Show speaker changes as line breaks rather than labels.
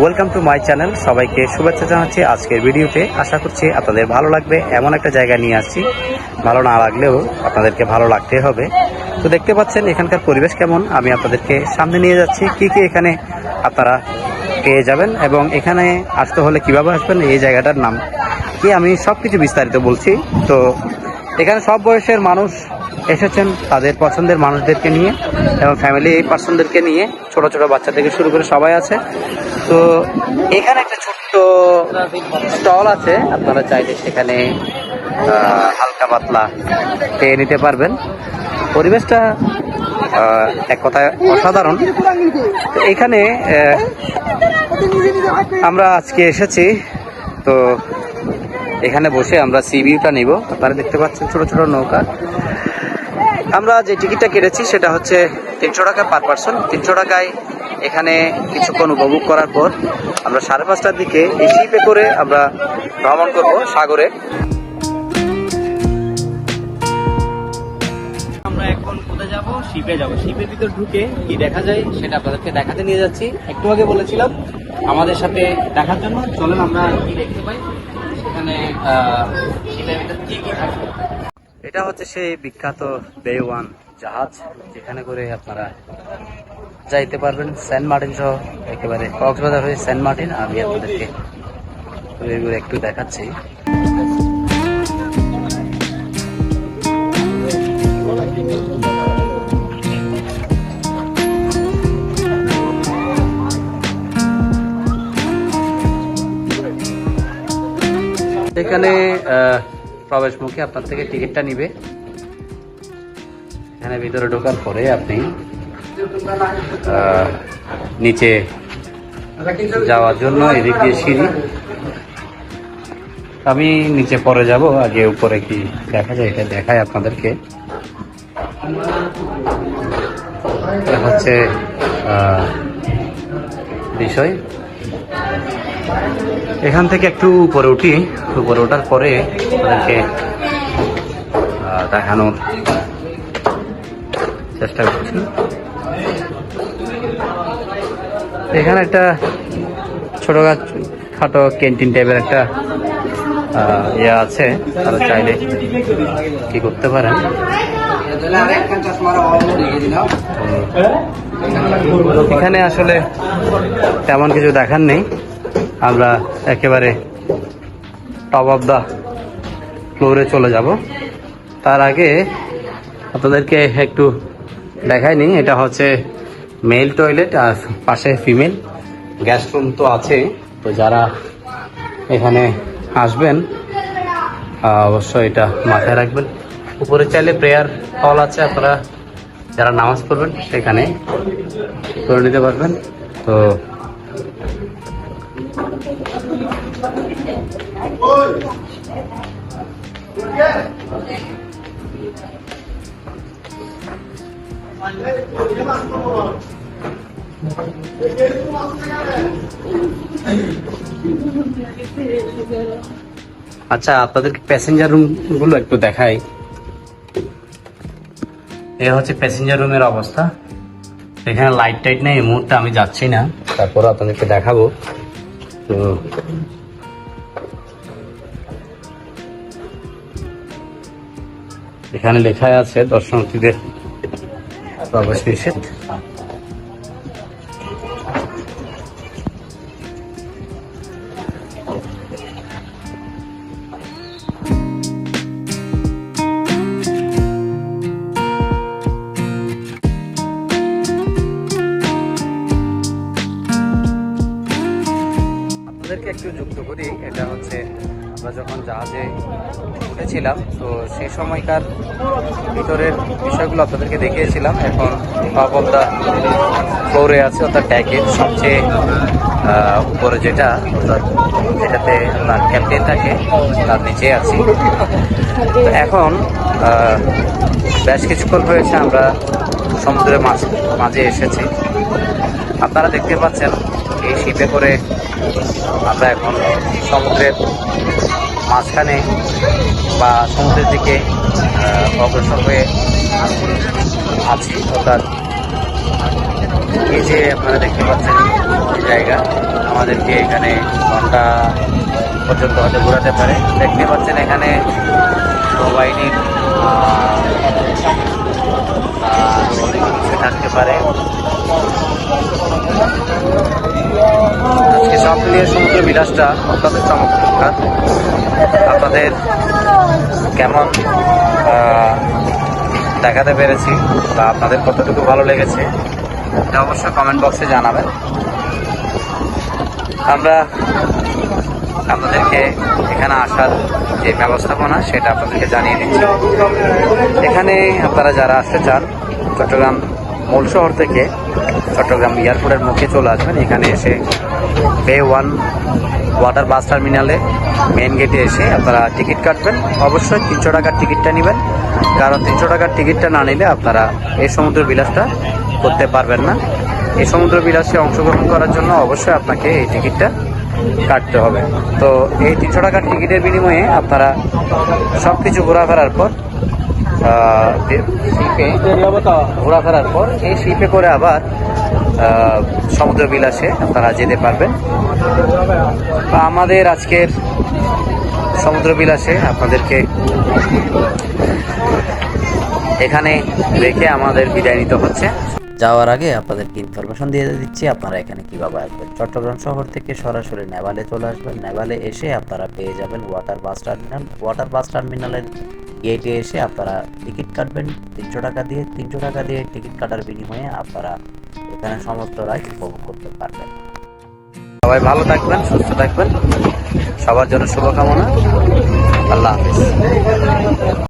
Welcome to my channel সবাইকে শুভেচ্ছা জানাচ্ছি আজকের ভিডিওতে। আশা করছি আপনাদের ভালো লাগবে। এমন একটা জায়গা নিয়ে আসছি। ভালো না লাগলেও আপনাদেরকে ভালো লাগতে হবে। তো দেখতে পাচ্ছেন এখানকার পরিবেশ কেমন? আমি আপনাদেরকে সামনে নিয়ে যাচ্ছি। কি কি এখানে আপনারা পেয়ে যাবেন এবং এখানে আসতে হলে কীভাবে আসবেন? এই জায়গাটার নাম কি? আমি সব কিছু বিস্তারিত বলছি। তো এখানে সব বয়সের মানুষ এসেছেন তাদের পছন্দের মানুষদেরকে নিয়ে এবং ফ্যামিলি এই পার্সনদেরকে নিয়ে ছোট ছোট বাচ্চা থেকে শুরু করে সবাই আছে। তো এখানে একটা ছোট্ট স্টল আছে, আপনারা চাইলে সেখানে হালকা পাতলা পেয়ে নিতে পারবেন। পরিবেশটা এক কথায় অসাধারণ। তো এখানে আমরা আজকে এসেছি। তো এখানে বসে আমরা সি ভিউটা নিব। আপনারা দেখতে পাচ্ছেন ছোট ছোট নৌকা। আমরা যে টিকিটটা কেটেছি, সেটা হচ্ছে তিনশো টাকা পার পার্সন তিনশো টাকায় এখানে কিছুক্ষণ উপভোগ করার পর আমরা সাড়ে পাঁচটার দিকে এই শিপে করে আমরা ভ্রমণ করব সাগরে। আমরা কোথায় যাব? শিপে যাব। শিপের ভিতর ঢুকে কি দেখা যায়, সেটা আপনাদেরকে দেখাতে নিয়ে যাচ্ছি। একটু আগে বলেছিলাম, আমাদের সাথে দেখার জন্য। চলেন আমরা কি দেখতে পাই? সেখানে এটা হচ্ছে সেই বিখ্যাত বে ওয়ান জাহাজ, যেখানে করে আপনারা যাইতে পারবেন। সেন্ট মার্টিন সহ একেবারে কক্সবাজার হয়ে সেন্ট মার্টিন। আমি আপনাদেরকে ঘুরে ঘুরে একটু দেখাচ্ছি। এখানে আহ, প্রবেশ মুখে আপনার থেকে টিকিটটা নিবে। এখানে ভিতরে ঢোকার পরে আপনি নিচে যাওয়ার জন্য এদিক দিয়ে সিঁড়ি। আমি নিচে পরে যাব আগে উপরে কি দেখা যায় এটা দেখায় আপনাদেরকে। হচ্ছে বিষয়। এখান থেকে একটু উপরে উঠি, উপরে ওঠার পরে তাদেরকে দেখানোর চেষ্টা করছি। এখানে একটা ছোট খাটো ক্যান্টিন টাইপের একটা ইয়ে আছে, তারা চাইলে কি করতে পারেন। এখানে আসলে তেমন কিছু দেখার নেই। আমরা একেবারে টপ অফ দ্য ফ্লোরে চলে যাব। তার আগে আপনাদেরকে একটু দেখাইনি এটা হচ্ছে মেল টয়লেট আর পাশে ফিমেল গ্যাস রুম তো আছে, তো যারা এখানে আসবেন অবশ্যই এটা মাথায় রাখবেন। উপরে চাইলে প্রেয়ার হল আছে, আপনারা যারা নামাজ পড়বেন সেখানে করে নিতে পারবেন। তো আচ্ছা আপনাদেরকে প্যাসেঞ্জার রুমগুলো একটু দেখাই। এ হচ্ছে প্যাসেঞ্জার রুমের অবস্থা। এখানে লাইট টাইট নেই মুহূর্তে আমি যাচ্ছি না। তারপর আপনাদেরকে দেখাবো। তো এখানে লেখা আছে দর্শনার্থীদের প্রবেশ নিষেধ একটু যুক্ত করি এটা হচ্ছে আমরা যখন জাহাজে উঠেছিলাম, তো সেই সময়কার ভিতরের বিষয়গুলো আপনাদেরকে দেখিয়েছিলাম। এখন দ্য ফ্লোরে আছে, অর্থাৎ ট্যাগের সবচেয়ে উপরে যেটা, অর্থাৎ যেটাতে আপনার ক্যাপ্টেন থাকে, তার নিচে আছি। এখন বেশ কিছুক্ষণ হয়েছে আমরা সমুদ্রের মাঝ, মাঝে এসেছি। আপনারা দেখতে পাচ্ছেন, এই শিপে করে আমরা এখন সমুদ্রের মাঝখানে বা সমুদ্রের দিকে অগ্রসর হয়ে আছি, অর্থাৎ এই যে আপনারা দেখতে পাচ্ছেন জায়গা আমাদেরকে এখানে ঘণ্টা পর্যন্ত হয়তো ঘোরাতে পারে। দেখতে পাচ্ছেন এখানে কিছু থাকতে পারে। সব মিলিয়ে সমুদ্র বিলাসটা অত্যন্ত চমৎকার আপনাদের কেমন দেখাতে পেরেছি বা আপনাদের কতটুকু ভালো লেগেছে, এটা অবশ্যই কমেন্ট বক্সে জানাবেন। আমরা আপনাদেরকে এখানে আসার যে ব্যবস্থাপনা, সেটা আপনাদেরকে জানিয়ে দিচ্ছি। এখানে আপনারা যারা আসতে চান, চট্টগ্রাম মূল শহর থেকে চট্টগ্রাম এয়ারপোর্টের মুখে চলে আসবেন। এখানে এসে বে ওয়ান ওয়াটার বাস টার্মিনালে মেন গেটে এসে আপনারা টিকিট কাটবেন। অবশ্যই তিনশো টাকার টিকিটটা নেবেন। কারণ তিনশো টাকার টিকিটটা না নিলে আপনারা এই সমুদ্র বিলাসটা করতে পারবেন না। এই সমুদ্র বিলাসে অংশগ্রহণ করার জন্য অবশ্যই আপনাকে এই টিকিটটা কাটতে হবে। তো এই তিনশো টাকার টিকিটের বিনিময়ে আপনারা সব কিছু ঘোরাফেরার পর শিপে ঘোরাফেরার পর, এই শিপে করে আবার সমুদ্র বিলাসে আপনারা যেতে পারবেন। আমাদের আজকের সমুদ্র বিলাসে আপনাদেরকে এখানে রেখে আমাদের বিদায় নিতে হচ্ছে। যাওয়ার আগে আপনাদেরকে ইনফরমেশন দিয়ে দিচ্ছি, আপনারা এখানে কীভাবে আসবেন? চট্টগ্রাম শহর থেকে সরাসরি নেভালে চলে আসবেন। নেভালে এসে আপনারা পেয়ে যাবেন water bus terminal water bus টার্মিনালের গেটে এসে আপনারা টিকিট কাটবেন। তিনশো টাকা দিয়ে, তিনশো টাকা দিয়ে টিকিট কাটার বিনিময়ে আপনারা এখানে সমস্ত রাইড উপভোগ করতে পারবেন। সবাই ভালো থাকবেন, সুস্থ থাকবেন। সবার জন্য শুভকামনা। আল্লাহ হাফিজ।